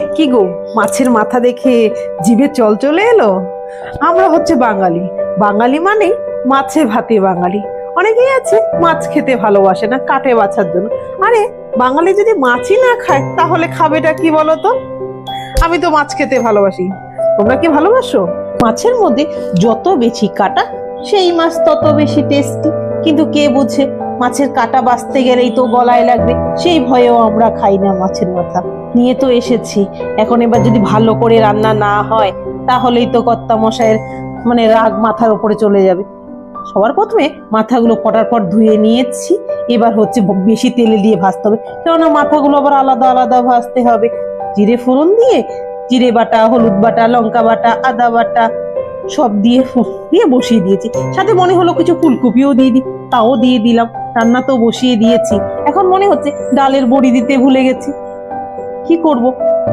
কি গো, মাছের মাথা দেখে জিভে চল চলে এলো? আমরা হচ্ছে বাঙালি। বাঙালি মানে মাছে ভাতে বাঙালি। অনেকেই আছে মাছ খেতে ভালোবাসে না, কাটে বাছার জন্য। আরে, বাঙালি যদি মাছই না খায়, তাহলে খাবেটা কি বলো তো আমি তো মাছ খেতে ভালোবাসি। তোমরা কি ভালোবাসো? মাছের মধ্যে যত বেশি কাটা, সেই মাছ তত বেশি টেস্টি কিন্তু কে বুঝে? মাছের কাটা বাঁচতে গেলেই তো গলায় লাগবে। সেই ভয়েও আমরা খাই না মাছের মাথা নিয়ে তো এসেছি। এখন এবার যদি ভালো করে রান্না না হয়, তাহলেই তো কর্তা মশাইয়ের মানে রাগ মাথার উপরে চলে যাবে। সবার প্রথমে মাথাগুলো কটার পর ধুয়ে নিয়েছি। এবার হচ্ছে বেশি তেলে দিয়ে ভাজতে হবে। কেননা মাথাগুলো আবার আলাদা আলাদা ভাজতে হবে। জিরে ফোড়ন দিয়ে জিরে বাটা, হলুদ বাটা, লঙ্কা বাটা, আদা বাটা সব দিয়ে দিয়ে বসিয়ে দিয়েছি। সাথে মনে হলো কিছু ফুলকপিও দিয়ে দিই তাও দিয়ে দিলাম। রান্না তো বসিয়ে দিয়েছি। এখন মনে হচ্ছে ডালের বড়ি দিতে ভুলে গেছি। কি করব?